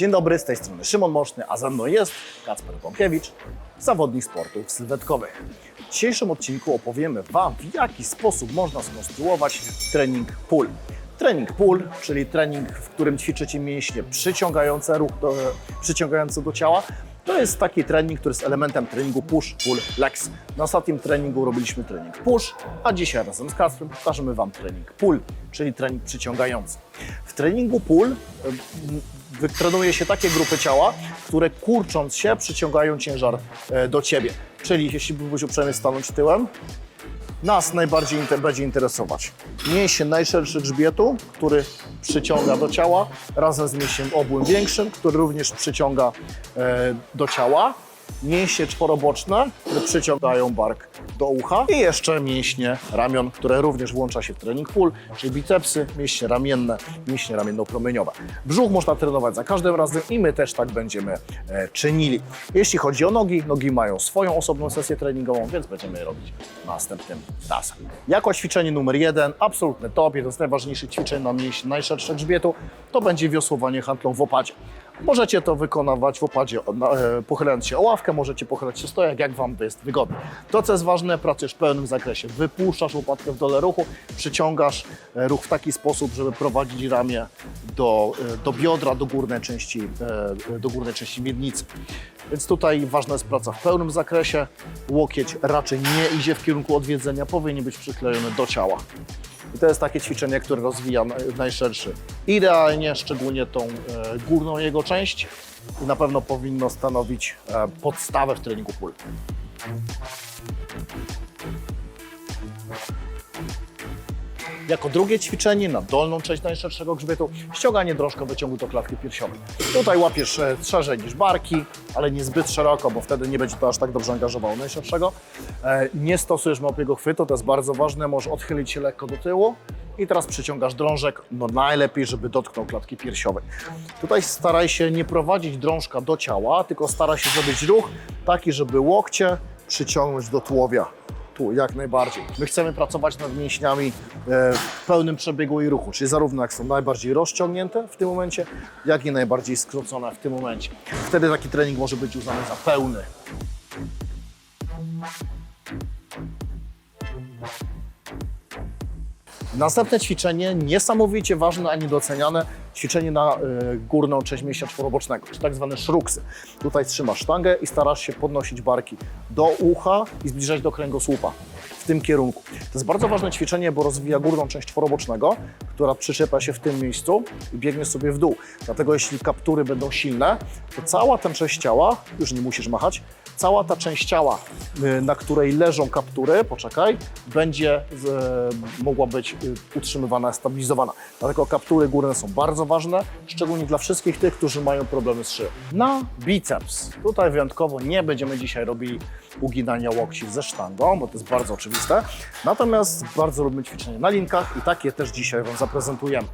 Dzień dobry, z tej strony Szymon Moszny, a ze mną jest Kacper Bąkiewicz, zawodnik sportów sylwetkowych. W dzisiejszym odcinku opowiemy Wam, w jaki sposób można skonstruować trening pull. Trening pull, czyli trening, w którym ćwiczycie mięśnie przyciągające, ruch do, przyciągające do ciała, to jest taki trening, który jest elementem treningu push, pull, legs. Na ostatnim treningu robiliśmy trening push, a dzisiaj razem z Kacprem pokażemy Wam trening pull, czyli trening przyciągający. W treningu pull wytrenuje się takie grupy ciała, które kurcząc się przyciągają ciężar e, do Ciebie. Czyli jeśli byłbyś uprzejmy stanąć tyłem, nas najbardziej inter- będzie interesować mięsień najszerszy grzbietu, który przyciąga do ciała, razem z mięsiem obłym większym, który również przyciąga e, do ciała. Mięśnie czworoboczne, które przyciągają bark do ucha i jeszcze mięśnie ramion, które również włącza się w trening pull, czyli bicepsy, mięśnie ramienne, mięśnie ramienno-promieniowe. Brzuch można trenować za każdym razem i my też tak będziemy e, czynili. Jeśli chodzi o nogi, nogi mają swoją osobną sesję treningową, więc będziemy je robić następnym razem. Jako ćwiczenie numer jeden, absolutny top, jedno z najważniejszych ćwiczeń na mięśnie najszersze grzbietu, to będzie wiosłowanie handlą w opadzie. Możecie to wykonywać w opadzie, e, pochylając się o ławkę, możecie pochylać się stojak, jak Wam to jest wygodne. To, co jest ważne, pracujesz w pełnym zakresie. Wypuszczasz łopatkę w dole ruchu, przyciągasz e, ruch w taki sposób, żeby prowadzić ramię do, e, do biodra, do górnej części, do górnej części miednicy. Więc tutaj ważna jest praca w pełnym zakresie. Łokieć raczej nie idzie w kierunku odwiedzenia, powinien być przyklejony do ciała. I to jest takie ćwiczenie, które rozwija naj- najszerszy. Idealnie, szczególnie tą e, górną jego część i na pewno powinno stanowić e, podstawę w treningu pull. Jako drugie ćwiczenie na dolną część najszerszego grzbietu ściąganie drążką wyciągu do klatki piersiowej. Tutaj łapiesz e, szerzej niż barki, ale nie zbyt szeroko, bo wtedy nie będzie to aż tak dobrze angażowało najszerszego. E, Nie stosujesz małpiego chwytu, to jest bardzo ważne, możesz odchylić się lekko do tyłu i teraz przyciągasz drążek, no najlepiej, żeby dotknął klatki piersiowej. Tutaj staraj się nie prowadzić drążka do ciała, tylko staraj się zrobić ruch taki, żeby łokcie przyciągnąć do tułowia tu jak najbardziej. My chcemy pracować nad mięśniami e, w pełnym przebiegu i ruchu, czyli zarówno jak są najbardziej rozciągnięte w tym momencie, jak i najbardziej skrócone w tym momencie. Wtedy taki trening może być uznany za pełny. Następne ćwiczenie, niesamowicie ważne, a niedoceniane, ćwiczenie na y, górną część mięśnia czworobocznego, czy tak zwane szruksy. Tutaj trzymasz sztangę i starasz się podnosić barki do ucha i zbliżać do kręgosłupa w tym kierunku. To jest bardzo ważne ćwiczenie, bo rozwija górną część czworobocznego, która przyczepia się w tym miejscu i biegnie sobie w dół. Dlatego jeśli kaptury będą silne, to cała ta część ciała, już nie musisz machać, cała ta część ciała, y, na której leżą kaptury, poczekaj, będzie z, mogła być y, utrzymywana, stabilizowana. Dlatego kaptury górne są bardzo ważne, szczególnie dla wszystkich tych, którzy mają problemy z szyją. Na biceps. Tutaj wyjątkowo nie będziemy dzisiaj robili uginania łokci ze sztangą, bo to jest bardzo oczywiste. Natomiast bardzo lubimy ćwiczenia na linkach i takie też dzisiaj Wam zaprezentujemy.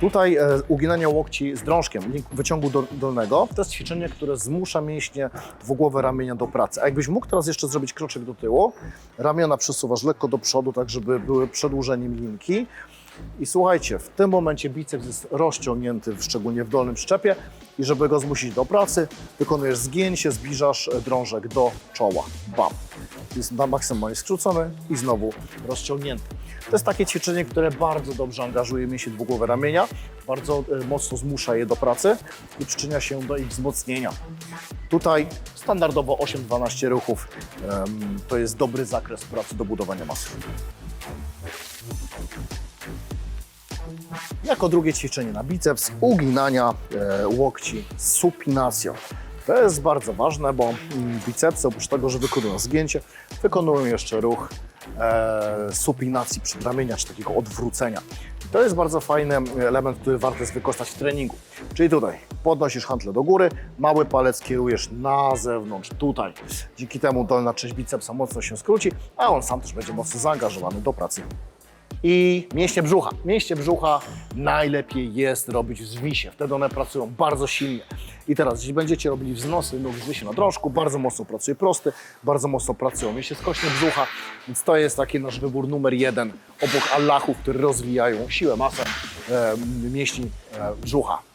Tutaj e, uginanie łokci z drążkiem, wyciągu do, dolnego, to jest ćwiczenie, które zmusza mięśnie dwugłowe ramienia do pracy. A jakbyś mógł teraz jeszcze zrobić kroczek do tyłu, ramiona przesuwasz lekko do przodu, tak żeby były przedłużeniem linki. I słuchajcie, w tym momencie biceps jest rozciągnięty, szczególnie w dolnym szczepie i żeby go zmusić do pracy, wykonujesz zgięcie, zbliżasz drążek do czoła. Bam. Jest na maksymalnie skrócony i znowu rozciągnięty. To jest takie ćwiczenie, które bardzo dobrze angażuje mięśnie dwugłowe ramienia, bardzo e, mocno zmusza je do pracy i przyczynia się do ich wzmocnienia. Tutaj standardowo 8-12 ruchów to jest dobry zakres pracy do budowania masy. Jako drugie ćwiczenie na biceps, uginania e, łokci z supinacją. To jest bardzo ważne, bo mm, bicepsy oprócz tego, że wykonują zgięcie, wykonują jeszcze ruch e, supinacji przedramienia, czy takiego odwrócenia. To jest bardzo fajny element, który warto jest wykorzystać w treningu. Czyli tutaj podnosisz hantle do góry, mały palec kierujesz na zewnątrz, tutaj. Dzięki temu dolna część bicepsa mocno się skróci, a on sam też będzie mocno zaangażowany do pracy i mięśnie brzucha. Mięśnie brzucha najlepiej jest robić w zwisie. Wtedy one pracują bardzo silnie. I teraz, jeśli będziecie robili wznosy nóg w zwisie na drążku, bardzo mocno pracuje prosty, bardzo mocno pracują mięśnie skośne brzucha, więc to jest taki nasz wybór numer jeden obok Allahów, które rozwijają siłę, masę e, mięśni e, brzucha.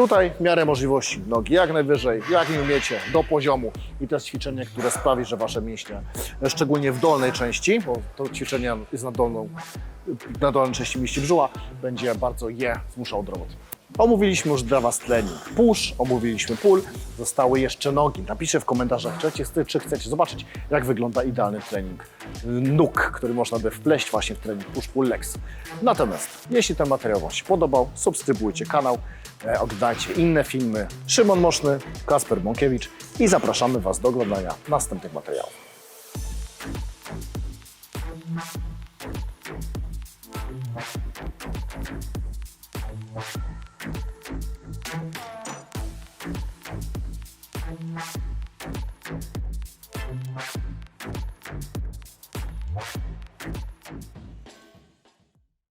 Tutaj w miarę możliwości nogi jak najwyżej, jak nie umiecie, do poziomu. I to jest ćwiczenie, które sprawi, że wasze mięśnie, szczególnie w dolnej części, bo to ćwiczenie jest na, dolną, na dolnej części mięśni brzucha, będzie bardzo je zmuszał do roboty. Omówiliśmy już dla Was trening push, omówiliśmy pull, zostały jeszcze nogi. Napiszcie w komentarzach, czy chcecie, czy chcecie zobaczyć, jak wygląda idealny trening nóg, który można by wpleść właśnie w trening push pull legs. Natomiast jeśli ten materiał Wam się podobał, subskrybujcie kanał, e, oglądajcie inne filmy. Szymon Moszny, Kasper Bąkiewicz i zapraszamy Was do oglądania następnych materiałów.